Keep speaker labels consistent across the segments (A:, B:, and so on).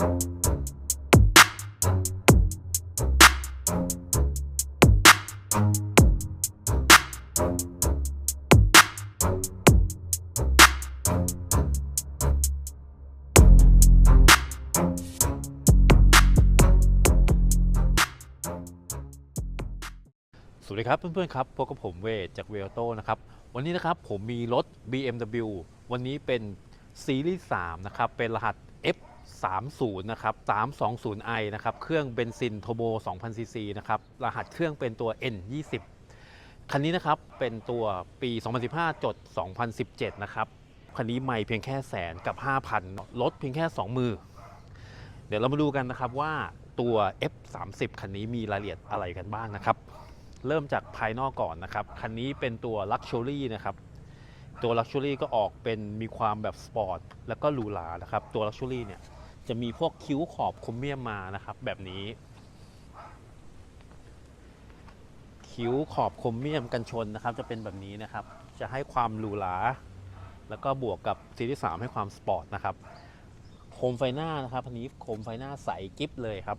A: สวัสดีครับเพื่อนๆครับพบกับผมเวทจากเวลโตนะครับวันนี้นะครับผมมีรถ BMW วันนี้เป็นซีรีส์3นะครับเป็นรหัส F 30 นะครับ 320i นะครับ เครื่องเบนซินโทโบ 2000 cc นะครับ รหัสเครื่องเป็นตัว N20 คันนี้นะครับ เป็นตัวปี 2015 จด 2017 นะครับ คันนี้ไม่เพียงแค่แสนกับ 5,000 ลดเพียงแค่ 2 มือ เดี๋ยวเรามาดูกันนะครับว่าตัว F30 คันนี้มีรายละเอียดอะไรกันบ้างนะครับ เริ่มจากภายนอกก่อนนะครับ คันนี้เป็นตัว Luxury นะครับตัว Luxury ก็ออกเป็นมีความแบบสปอร์ต แล้วก็หรูหรานะครับ ตัว Luxury เนี่ย จะมีพวกคิ้วขอบคมเมียมมานะครับ แบบนี้ คิ้วขอบคมเมียมกันชนนะครับ จะเป็นแบบนี้นะครับ จะให้ความหรูหราแล้วก็บวกกับซีรีส์3ให้ความสปอร์ตนะครับโคมไฟหน้านะครับอันนี้โคมไฟหน้าใสกิ๊บเลยครับ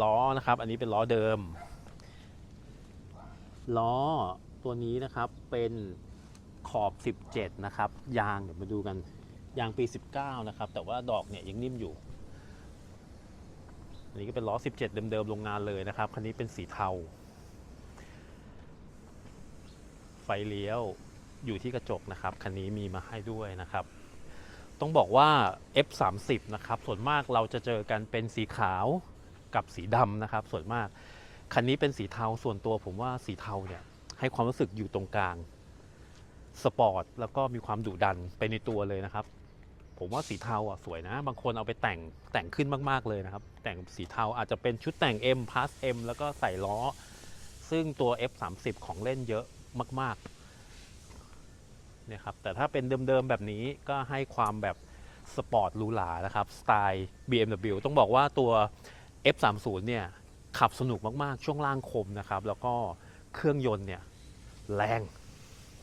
A: ล้อนะครับ อันนี้เป็นล้อเดิม ล้อตัวนี้นะครับเป็นขอบ 17 นะครับ ยางเดี๋ยวมาดูกัน ยางปี 19 นะครับ แต่ว่าดอกเนี่ยยังนิ่มอยู่ อันนี้ก็เป็นล้อ 17 เดิมๆโรงงานเลยนะครับ คันนี้เป็นสีเทา ไฟเลี้ยวอยู่ที่กระจกนะครับ คันนี้มีมาให้ด้วยนะครับ ต้องบอกว่า F30 นะครับ ส่วนมากเราจะเจอกันเป็นสีขาวกับสีดำนะครับ ส่วนมาก คันนี้เป็นสีเทา ส่วนตัวผมว่าสีเทาเนี่ยให้ความรู้สึกอยู่ตรงกลางสปอร์ตแล้วก็มีความดุดันไปในตัวเลยนะครับ ผมว่าสีเทาอะสวยนะ บางคนเอาไปแต่งแต่งขึ้นมากๆเลยนะครับ แต่งสีเทาอาจจะเป็นชุดแต่ง M plus M แล้วก็ใส่ล้อ ซึ่งตัว F30 ของเล่นเยอะมากๆเนี่ยครับแต่ถ้าเป็นเดิมๆแบบนี้ก็ให้ความแบบสปอร์ตหรูหรานะครับ สไตล์ BMW ต้องบอกว่าตัว F30 เนี่ยขับสนุกมากๆ ช่วงล่างคมนะครับ แล้วก็เครื่องยนต์เนี่ยแรง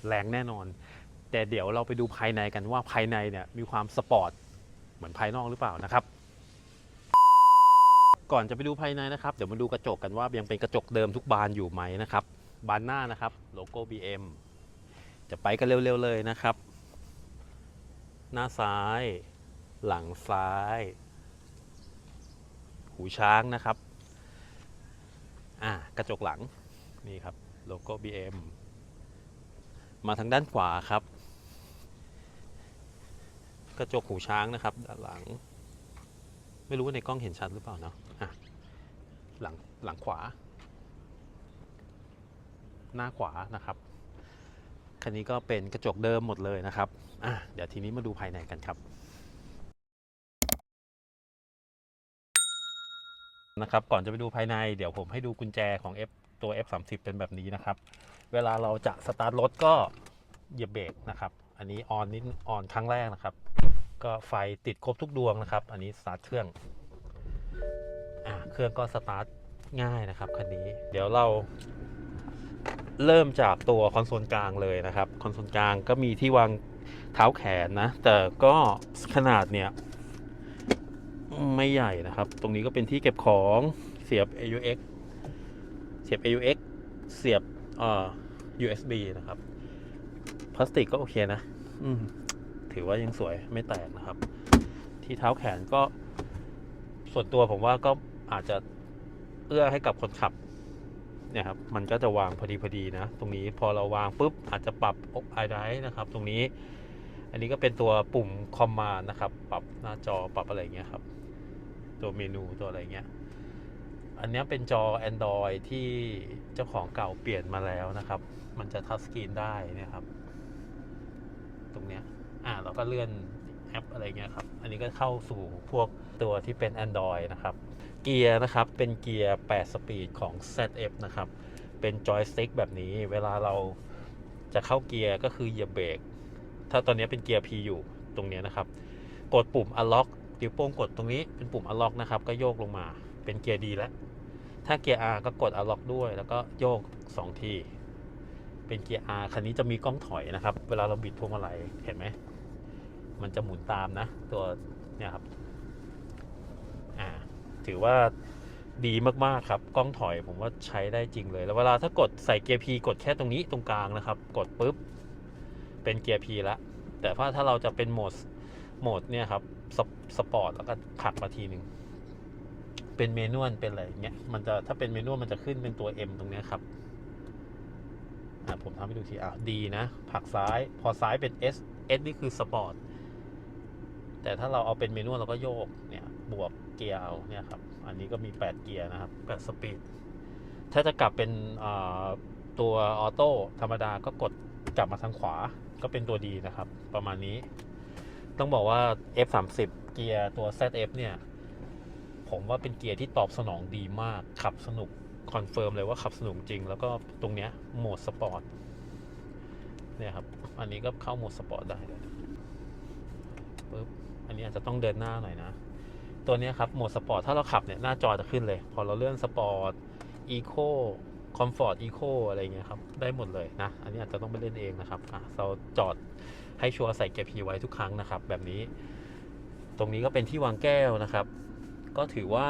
A: แรงแน่นอน แต่เดี๋ยวเราไปดูภายในกันว่าภายในเนี่ยมีความสปอร์ตเหมือนภายนอกหรือเปล่านะครับ ก่อนจะไปดูภายในนะครับ เดี๋ยวมาดูกระจกกันว่ายังเป็นกระจกเดิมทุกบานอยู่ไหมนะครับ บานหน้านะครับโลโก้ BM จะไปกันเร็วๆเลยนะครับ หน้าซ้าย หลังซ้าย หูช้างนะครับอ่ากระจกหลังนี่ครับโลโก้ BM มาทางด้านขวาครับ กระจกหูช้างนะครับด้านหลัง ไม่รู้ว่าในกล้องเห็นชัดหรือเปล่าเนาะอะหลังหลังขวา หน้าขวานะครับคันนี้ก็เป็นกระจกเดิมหมดเลยนะครับอะเดี๋ยวทีนี้มาดูภายในกันครับนะครับก่อนจะไปดูภายในเดี๋ยวผมให้ดูกุญแจของ F ตัว F30 เป็นแบบนี้นะครับ เวลาเราจะสตาร์ทรถก็เหยียบเบรกนะครับ อันนี้ออนนิดออนครั้งแรกนะครับ ก็ไฟติดครบทุกดวงนะครับ อันนี้สตาร์ทเครื่องอ่าเครื่องก็สตาร์ทง่ายนะครับคันนี้ เดี๋ยวเราเริ่มจากตัวคอนโซลกลางเลยนะครับคอนโซลกลางก็มีที่วางเท้าแขนนะ แต่ก็ขนาดเนี่ยไม่ใหญ่นะครับ ตรงนี้ก็เป็นที่เก็บของเสียบ AUX เสียบ AUX เสียบเอ่อ USB นะครับ พลาสติกก็โอเคนะ อืมถือว่ายังสวยไม่แตกนะครับ ที่เท้าแขนก็ ส่วนตัวผมว่าก็อาจจะเอื้อให้กับคนขับ เนี่ยครับ มันก็จะวางพอดีพอดีนะ ตรงนี้พอเราวางปุ๊บ อาจจะปรับอกไอไดนะครับ ตรงนี้ อันนี้ก็เป็นตัวปุ่มคอมมานด์นะครับ ปรับหน้าจอปรับอะไรอย่างเงี้ยครับ ตัวเมนูตัวอะไรเงี้ย อันเนี้ยเป็นจอ Android ที่เจ้าของเก่าเปลี่ยนมาแล้วนะครับ มันจะทัชสกรีนได้เนะครับ ตรงเนี้ยอ่าเราก็เลื่อนแอปอะไรเงี้ยครับ อันนี้ก็เข้าสู่พวกตัวที่เป็น Android นะครับ เกียร์นะครับ เป็นเกียร์ 8 สปีดของ ZF นะครับ เป็นจอยสติ๊กแบบนี้ เวลาเราจะเข้าเกียร์ก็คือเหยียบเบรก ถ้าตอนนี้เป็นเกียร์ P อยู่ตรงนี้นะครับ กดปุ่ม unlock นิ้วโป้งกดตรงนี้เป็นปุ่ม unlock นะครับ ก็โยกลงมา เป็นเกียร์ดีแล้ว ถ้าเกียร์ R ก็กด unlock ด้วย แล้วก็โยก 2 ที เป็นเกียร์ R คันนี้จะมีกล้องถอยนะครับ เวลาเราบิดพวงมาลัยเห็นไหม มันจะหมุนตามนะ ตัวเนี่ยครับ อ่า ถือว่าดีมากๆครับ กล้องถอยผมว่าใช้ได้จริงเลย แล้วเวลาถ้ากดใส่เกียร์ P กดแค่ตรงนี้ตรงกลางนะครับ กดปุ๊บ เป็นเกียร์ P แล้วแต่ว่าถ้าเราจะเป็นโหมด โหมดเนี่ยครับ สปสปอร์ตแล้วก็ผลักมาทีหนึ่งเป็นเมนวลเป็นอะไรอย่างเงี้ย มันจะถ้าเป็นเมนวลมันจะขึ้นเป็นตัว M ตรงเนี้ยครับ ผมทำให้ดูทีอะดีนะ ผักซ้าย พอซ้ายเป็น S S นี่คือสปอร์ต แต่ถ้าเราเอาเป็นเมนวลเราก็โยก เนี่ย บวกเกียร์เอา เนี่ยครับ อันนี้ก็มี 8 เกียร์นะครับ8สปีด ถ้าจะกลับเป็นอ่าตัวออโต้ธรรมดาก็กดกลับมาทางขวา ก็เป็นตัวดีนะครับ ประมาณนี้ ต้องบอกว่า F30 เกียร์ตัว ZF เนี่ย ผมว่าเป็นเกียร์ที่ตอบสนองดีมาก ขับสนุก คอนเฟิร์มเลยว่าขับสนุกจริง แล้วก็ตรงเนี้ยโหมดสปอร์ตเนี่ยครับ อันนี้ก็เข้าโหมดสปอร์ตได้เลยปึ๊บอันนี้อาจจะต้องเดินหน้าหน่อยนะ ตัวเนี้ยครับโหมดสปอร์ตถ้าเราขับเนี่ยหน้าจอจะขึ้นเลย พอเราเลื่อนสปอร์ตอีโคคอมฟอร์ตอีโคอะไรเงี้ยครับ ได้หมดเลยนะ อันนี้อาจจะต้องไปเล่นเองนะครับอะเราจอดให้ชัวร์ใส่เกียร์พีไว้ทุกครั้งนะครับ แบบนี้ ตรงนี้ก็เป็นที่วางแก้วนะครับ ก็ถือว่า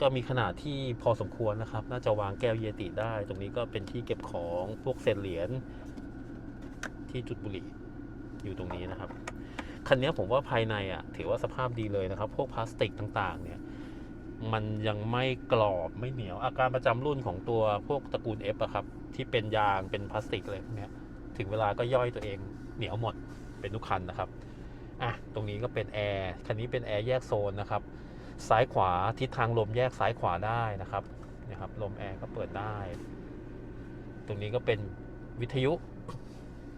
A: ก็มีขนาดที่พอสมควรนะครับ น่าจะวางแก้วเยติได้ ตรงนี้ก็เป็นที่เก็บของพวกเศษเหรียญที่จุดบุหรี่อยู่ตรงนี้นะครับ คันนี้ผมว่าภายในอะ ถือว่าสภาพดีเลยนะครับ พวกพลาสติกต่างๆ เนี่ย มันยังไม่กรอบไม่เหนียว อาการประจำรุ่นของตัวพวกตระกูล F อะครับ ที่เป็นยางเป็นพลาสติกเลยเนี้ยถึงเวลาก็ย่อยตัวเองเหนียวหมดเป็นทุกคันนะครับ อะ ตรงนี้ก็เป็นแอร์ คันนี้เป็นแอร์แยกโซนนะครับ ซ้ายขวาทิศทางลมแยกซ้ายขวาได้นะครับนะครับ ลมแอร์ก็เปิดได้ ตรงนี้ก็เป็นวิทยุ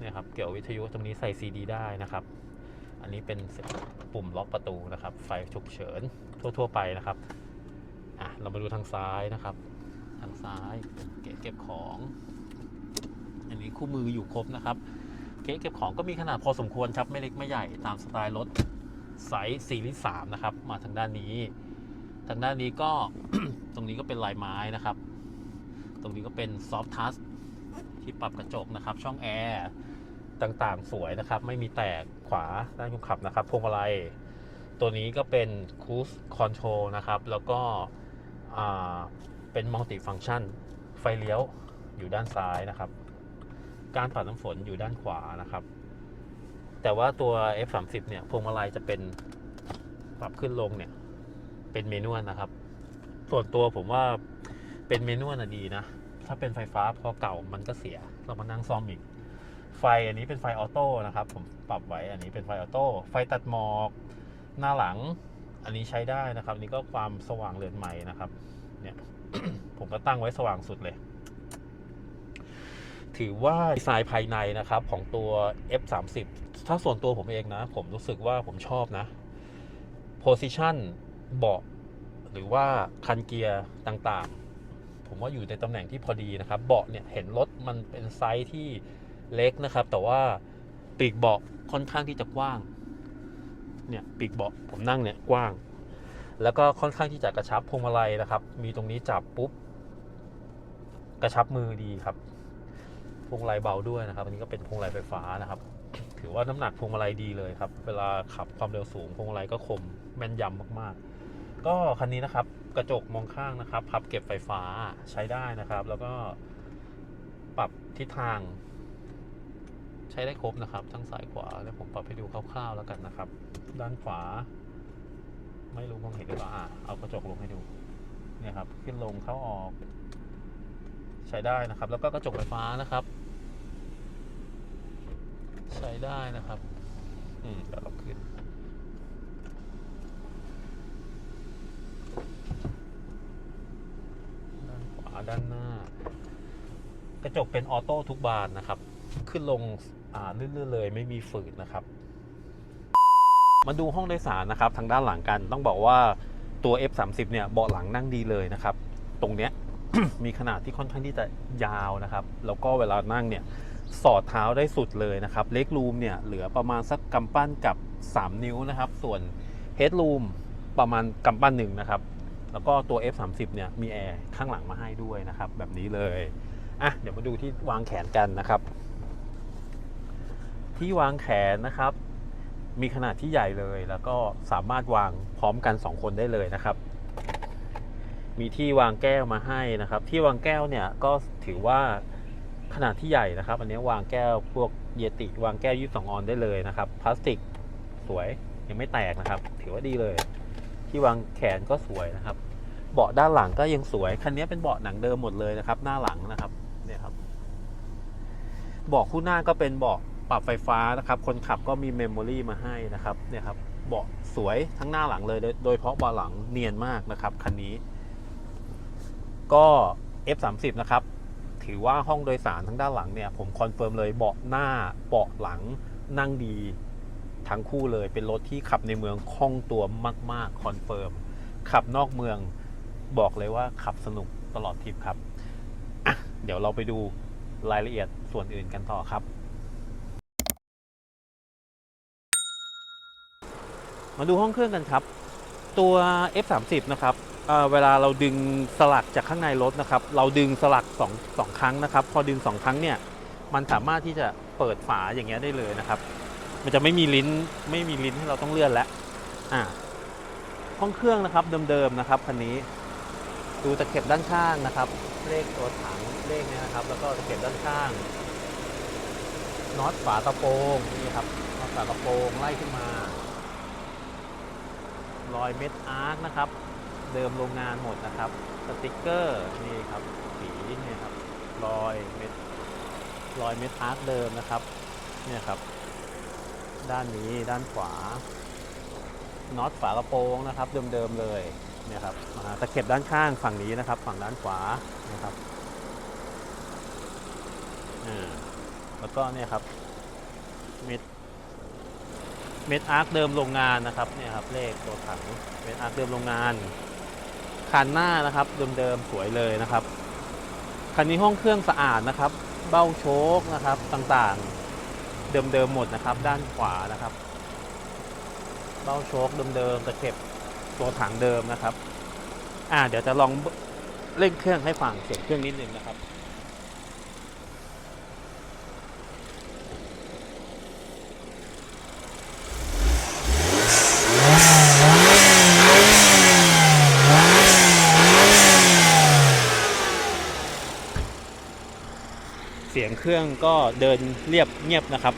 A: นี่ยครับเกี่ยววิทยุตรงนี้ใส่ซีดีได้นะครับ อันนี้เป็นปุ่มล็อกประตูนะครับ ไฟฉุกเฉินทั่ว ๆ ไปนะครับอะเรามาดูทางซ้ายนะครับ ทางซ้ายเก๋เก็บของ อันนี้คู่มืออยู่ครบนะครับ เกะเก็บของก็มีขนาดพอสมควรครับไม่เล็กไม่ใหญ่ตามสไตล์รถ ไซส์ซีรีส์สามนะครับ มาทางด้านนี้ ทางด้านนี้ก็ตรงนี้ก็เป็นลายไม้นะครับ ตรงนี้ก็เป็นซอฟทัชที่ปรับกระจกนะครับ ช่องแอร์ต่างๆ สวยนะครับ ไม่มีแตกขวาด้านคนขับนะครับพวงมาลัยตัวนี้ก็เป็นคูสคอนโทรลนะครับ แล้วก็เป็นมัลติฟัง c t ชัน ไฟเลี้ยวอยู่ด้านซ้ายนะครับ การปัดน้ำฝนอยู่ด้านขวานะครับ แต่ว่าตัว F30 เนี่ยพวงมาลัยจะเป็นปรับขึ้นลงเนี่ย เป็นเมนวลนะครับ ส่วนตัวผมว่าเป็นเมนวลนะดีนะ ถ้าเป็นไฟฟ้าพอเก่ามันก็เสีย เรามานั่งซ่อมอีก ไฟอันนี้เป็นไฟออโต้นะครับ ผมปรับไว้อันนี้เป็นไฟออโต้ไฟตัดหมอกหน้าหลัง อันนี้ใช้ได้นะครับนนี้ก็ความสว่างเรือนใหม่นะครับ เนี่ยผมก็ตั้งไว้สว่างสุดเลย ถือว่าดีไซน์ภายในนะครับของตัว F30 ถ้าส่วนตัวผมเองนะ ผมรู้สึกว่าผมชอบนะ Position เบาะหรือว่าคันเกียร์ต่างๆ ผมว่าอยู่ในตำแหน่งที่พอดีนะครับ เบาะเนี่ยเห็นรถมันเป็นไซส์ที่เล็กนะครับ แต่ว่าปีกเบาะค่อนข้างที่จะกว้าง เนี่ยปีกเบาะผมนั่งเนี่ยกว้าง แล้วก็ค่อนข้างที่จะกระชับพวงมาลัยนะครับ มีตรงนี้จับปุ๊บ กระชับมือดีครับพวงมาลัยเบาด้วยนะครับ อันนี้ก็เป็นพวงมาลัยไฟฟ้านะครับ ถือว่าน้ำหนักพวงมาลัยดีเลยครับ เวลาขับความเร็วสูงพวงมาลัยก็คมแม่นยำมากๆ ก็คันนี้นะครับกระจกมองข้างนะครับ พับเก็บไฟฟ้าใช้ได้นะครับ แล้วก็ปรับทิศทาง ใช้ได้ครบนะครับ ทั้งซ้ายขวาแล้วผมปรับให้ดูคร่าวๆแล้วกันนะครับ ด้านขวา ไม่รู้มองเห็นหรือเปล่าเอากระจกลงให้ดูเนี่ยครับ ขึ้นลงเข้าออก ใช้ได้นะครับ แล้วก็กระจกไฟฟ้านะครับ ใช้ได้นะครับ อืมเดี๋ยวเราขึ้น ด้านขวาด้านหน้า กระจกเป็นออโต้ทุกบานนะครับ ขึ้นลงอ่าลื่นๆเลยไม่มีฝืดนะครับ มาดูห้องโดยสารนะครับ ทางด้านหลังกันต้องบอกว่าตัว F30 เนี่ยเบาะหลังนั่งดีเลยนะครับ ตรงเนี้ย มีขนาดที่ค่อนข้างที่จะยาวนะครับ แล้วก็เวลานั่งเนี่ย สอดเท้าได้สุดเลยนะครับเล็กรูมเนี่ยเหลือประมาณสักกำปั้นกับ 3 นิ้วนะครับ ส่วนเฮดรูมประมาณกำปั้นหนึ่งนะครับ แล้วก็ตัว F30 เนี่ยมีแอร์ข้างหลังมาให้ด้วยนะครับ แบบนี้เลยอะเดี๋ยวมาดูที่วางแขนกันนะครับ ที่วางแขนนะครับ มีขนาดที่ใหญ่เลย แล้วก็สามารถวางพร้อมกัน 2 คนได้เลยนะครับ มีที่วางแก้วมาให้นะครับ ที่วางแก้วเนี่ยก็ถือว่า ขนาดที่ใหญ่นะครับ อันนี้วางแก้วพวกเยติวางแก้ว22องออนได้เลยนะครับพลาสติกสวยยังไม่แตกนะครับ ถือว่าดีเลย ที่วางแขนก็สวยนะครับ เบาะด้านหลังก็ยังสวยคันนี้เป็นเบาะหนังเดิมหมดเลยนะครับ หน้าหลังนะครับเนี่ยครับเบาะคู่หน้าก็เป็นเบาะปรับไฟฟ้านะครับ คนขับก็มีเมมโมรีมาให้นะครับเนี่ยครับเบาะสวยทั้งหน้าหลังเลยโดยโดยเฉพาะเบาะหลังเนียนมากนะครับคันนี้ ก็ F30 นะครับ ถือว่าห้องโดยสารทั้งด้านหลังเนี่ยผมคอนเฟิร์มเลยเบาะหน้าเบาะหลังนั่งดีทั้งคู่เลยเป็นรถที่ขับในเมืองคล่องตัวมาก ๆ คอนเฟิร์ม ขับนอกเมืองบอกเลยว่าขับสนุกตลอดทริปครับ อะ เดี๋ยวเราไปดูรายละเอียดส่วนอื่นกันต่อครับ มาดูห้องเครื่องกันครับ ตัว F30 นะครับ เเวลาเราดึงสลักจากข้างในรถนะครับ เราดึงสลัก2องสองครั้งนะครับ พอดึง2ครั้งเนี่ย มันสามารถที่จะเปิดฝาอย่างเงี้ยได้เลยนะครับ มันจะไม่มีลิ้นไม่มีลิ้นให้เราต้องเลื่อนแล้วอ่าห้องเครื่องนะครับเดิมๆนะครับคันนี้ดูตะเข็บด้านข้างนะครับ เลขตัวถังเลขเนี่ยนะครับ แล้วก็ตะเข็บด้านข้างน็อตฝาตะโปรงนี่ครับน็อตฝาตะโปรงไล่ขึ้นมารอยเม็ดอาร์คนะครับ เดิมโรงงานหมดนะครับ สติกเกอร์นี่ครับสีนี่ครับรอยเม็ดรอยเม็ดอาร์คเดิมนะครับเนี่ยครับ ด้านนี้ด้านขวาน็อตฝากระโปรงนะครับเดิมๆเลยเนี่ยครับอ่าตะเข็บด้านข้างฝั่งนี้นะครับ ฝั่งด้านขวานะครับอแล้วก็เนี่ยครับเม็ดเม็ดอาร์คเดิมโรงงานนะครับเนี่ยครับเลขตัวถังเม็ดอาร์คเดิมโรงงาน คันหน้านะครับเดิมๆสวยเลยนะครับ คันนี้ห้องเครื่องสะอาดนะครับ เบ้าโชคนะครับต่างๆ เดิมๆหมดนะครับ ด้านขวานะครับ เบ้าโชคเดิมๆตะเข็บตัวถังเดิมนะครับ อ่าเดี๋ยวจะลองเร่งเครื่องให้ฟังเสียงเครื่องนิดนึงนะครับ เครื่องก็เดินเรียบเงียบนะครับ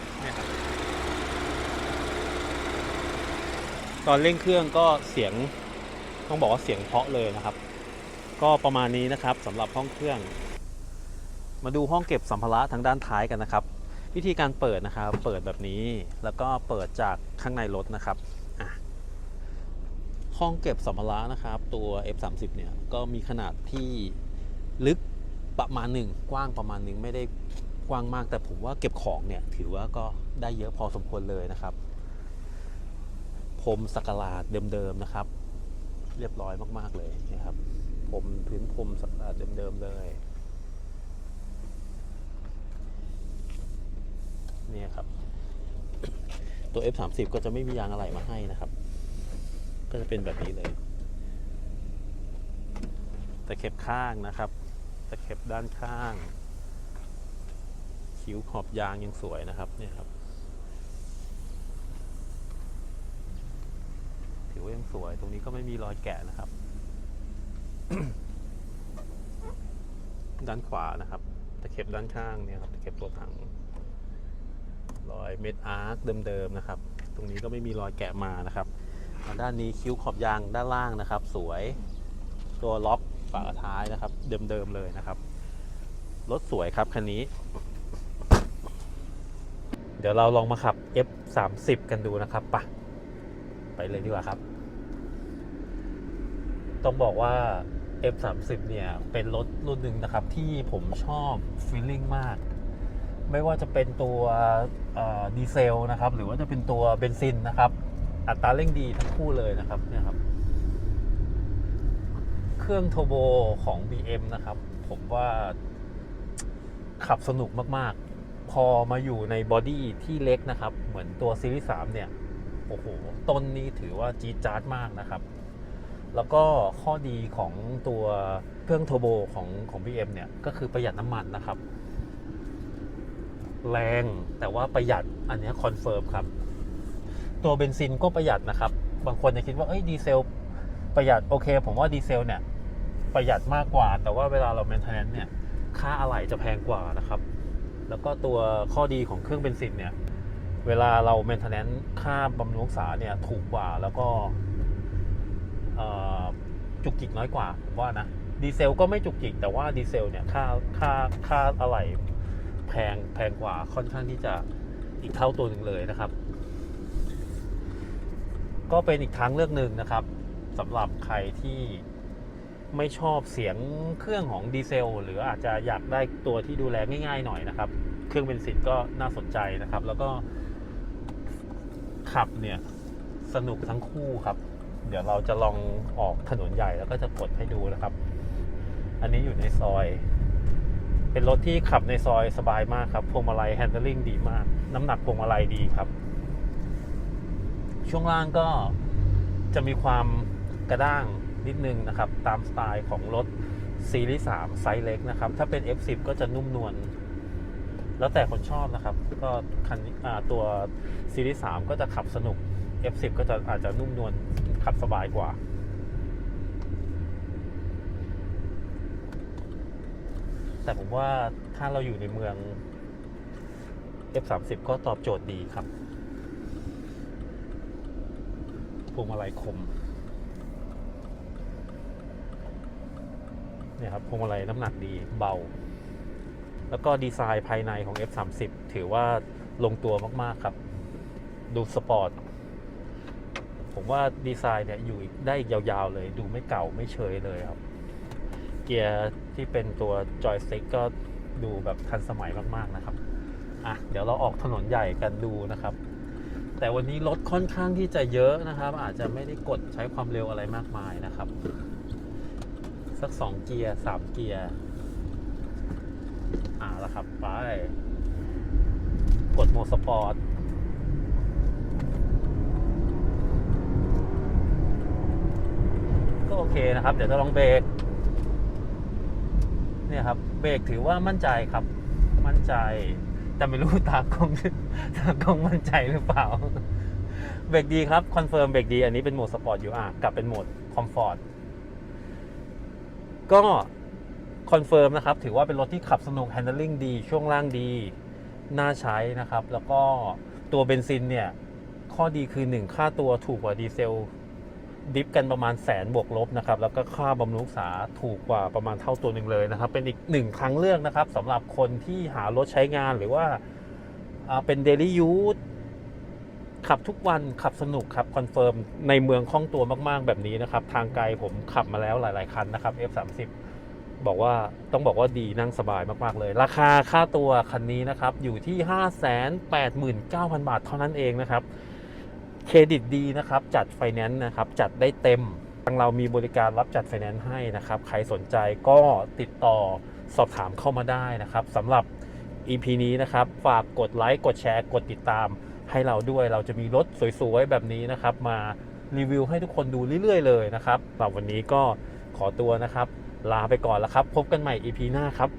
A: ตอนเร่งเครื่องก็เสียงต้องบอกว่าเสียงเพาะเลยนะครับ ก็ประมาณนี้นะครับสำหรับห้องเครื่อง มาดูห้องเก็บสัมภาระทางด้านท้ายกันนะครับ วิธีการเปิดนะครับ เปิดแบบนี้แล้วก็เปิดจากข้างในรถนะครับห้องเก็บสัมภาระนะครับ ตัว F30 เนี่ยก็มีขนาดที่ลึกประมาณหนึ่งกว้างประมาณหนึ่งไม่ได้ กว้างมาก แต่ผมว่าเก็บของเนี่ยถือว่าก็ได้เยอะพอสมควรเลยนะครับพรมสักการาดเดิมๆนะครับ เรียบร้อยมากๆเลยนะครับพรมพื้นพรมสักการาดเดิมๆเลยเนี่ยครับ ตัว F30 ก็จะไม่มียางอะไรมาให้นะครับ ก็จะเป็นแบบนี้เลยตะเข็บข้างนะครับตะเข็บด้านข้าง คิ้วขอบยางยังสวยนะครับเนี่ยครับถือว่ายังสวยตรงนี้ก็ไม่มีรอยแกะนะครับ ด้านขวานะครับตะเข็บด้านข้างเนี่ยครับตะเข็บตัวถังรอยเม็ดอาร์คเดิมๆนะครับ ตรงนี้ก็ไม่มีรอยแกะมานะครับด้านนี้คิ้วขอบยางด้านล่างนะครับ สวยตัวล็อกฝาท้ายนะครับ เดิมๆเลยนะครับรถสวยครับคันนี้ เดี๋ยวเราลองมาขับ F30 กันดูนะครับปะไปเลยดีกว่าครับ ต้องบอกว่า F30 เนี่ย เป็นรถรุ่นหนึ่งนะครับ ที่ผมชอบฟีลลิ่งมาก ไม่ว่าจะเป็นตัวดีเซลนะครับ หรือว่าจะเป็นตัวเบนซินนะครับ อัตราเร่งดีทั้งคู่เลยนะครับเนี่ยครับ เครื่องโทโบของ BM นะครับ ผมว่าขับสนุกมากๆ พอมาอยู่ในบอดี้ที่เล็กนะครับ เหมือนตัวซีรีส์3เนี่ย โอ้โห ต้นนี้ถือว่าจี๊ดจ๊าดมากนะครับ แล้วก็ข้อดีของตัวเครื่องโทโบของของ BM เนี่ย ก็คือประหยัดน้ำมันนะครับ แรงแต่ว่าประหยัดอันนี้คอนเฟิร์มครับ ตัวเบนซินก็ประหยัดนะครับ บางคนจะคิดว่าเอ้ยดีเซลประหยัดโอเค ผมว่าดีเซลเนี่ยประหยัดมากกว่า แต่ว่าเวลาเรา maintenance เนี่ยค่าอะไหล่จะแพงกว่านะครับ แล้วก็ตัวข้อดีของเครื่องเบนซินเนี่ย เวลาเรา maintenance ค่าบำรุงรักษาเนี่ยถูกกว่าแล้วก็จุกจิกน้อยกว่าผมว่านะดีเซลก็ไม่จุกจิก แต่ว่าดีเซลเนี่ยค่าค่าค่าอะไหล่แพงแพงกว่าค่อนข้างที่จะอีกเท่าตัวหนึ่งเลยนะครับ ก็เป็นอีกทางเลือกหนึ่งนะครับสำหรับใครที่ ไม่ชอบเสียงเครื่องของดีเซล หรืออาจจะอยากได้ตัวที่ดูแลง่ายๆหน่อยนะครับ เครื่องเบนซินก็น่าสนใจนะครับ แล้วก็ขับเนี่ยสนุกทั้งคู่ครับ เดี๋ยวเราจะลองออกถนนใหญ่แล้วก็จะกดให้ดูนะครับ อันนี้อยู่ในซอย เป็นรถที่ขับในซอยสบายมากครับ พวงมาลัยแฮนด์ลิงดีมาก น้ำหนักพวงมาลัยดีครับ ช่วงล่างก็จะมีความกระด้าง นิดนึงนะครับ ตามสไตล์ของรถซีรีส์3ไซส์เล็กนะครับ ถ้าเป็น F10 ก็จะนุ่มนวลแล้วแต่คนชอบนะครับ ก็คันตัวซีรีส์3ก็จะขับสนุก F10 ก็จะอาจจะนุ่มนวลขับสบายกว่าแต่ผมว่าถ้าเราอยู่ในเมือง F30 ก็ตอบโจทย์ดีครับพวงมาลัยคม เนี่ยครับพวงมาลัยน้ำหนักดีเบา แล้วก็ดีไซน์ภายในของ F30 ถือว่าลงตัวมาก ๆ ครับ ดูสปอร์ต ผมว่าดีไซน์เนี่ยอยู่ได้อีกยาวๆเลย ดูไม่เก่าไม่เชยเลยครับ เกียร์ที่เป็นตัวจอยสติ๊กก็ดูแบบทันสมัยมาก ๆ นะครับ อะ เดี๋ยวเราออกถนนใหญ่กันดูนะครับ แต่วันนี้รถค่อนข้างที่จะเยอะนะครับ อาจจะไม่ได้กดใช้ความเร็วอะไรมากมายนะครับ สักสองเกียร์สามเกียร์ อ่าแล้วครับ ไป กดโหมดสปอร์ตก็โอเคนะครับ เดี๋ยวจะลองเบรกเนี่ยครับ เบรกถือว่ามั่นใจครับ มั่นใจ แต่ไม่รู้ตากล้องตากล้องมั่นใจหรือเปล่า เบรกดีครับ คอนเฟิร์มเบรกดี อันนี้เป็นโหมดสปอร์ตอยู่อะกลับเป็นโหมดคอมฟอร์ต ก็คอนเฟิร์มนะครับ ถือว่าเป็นรถที่ขับสนุก handling ดี ช่วงล่างดี น่าใช้นะครับ แล้วก็ตัวเบนซินเนี่ย ข้อดีคือ 1 ค่าตัวถูกกว่าดีเซล ดิฟกันประมาณแสนบวกลบนะครับ แล้วก็ค่าบำรุงษาถูกกว่าประมาณเท่าตัวหนึ่งเลยนะครับ เป็นอีกหนึ่งทางเลือกนะครับสำหรับคนที่หารถใช้งานหรือว่าอ่าเป็นเดลี่ยูส ขับทุกวันขับสนุกครับคอนเฟิร์มในเมืองคล่องตัวมากๆแบบนี้นะครับ ทางไกลผมขับมาแล้วหลาย ๆ คันนะครับ F30 บอกว่าต้องบอกว่าดีนั่งสบายมาก ๆ เลย ราคาค่าตัวคันนี้นะครับ อยู่ที่ 589,000 บาทเท่านั้นเองนะครับ เครดิตดีนะครับ จัดไฟแนนซ์นะครับ จัดได้เต็มทางเรามีบริการรับจัดไฟแนนซ์ให้นะครับ ใครสนใจก็ติดต่อสอบถามเข้ามาได้นะครับสำหรับ EP นี้นะครับ ฝากกดไลค์กดแชร์กดติดตาม ให้เราด้วยเราจะมีรถสวยๆแบบนี้นะครับ มารีวิวให้ทุกคนดูเรื่อยๆเลยนะครับสำหรับวันนี้ก็ขอตัวนะครับ ลาไปก่อนแล้วครับ พบกันใหม่ EP หน้าครับ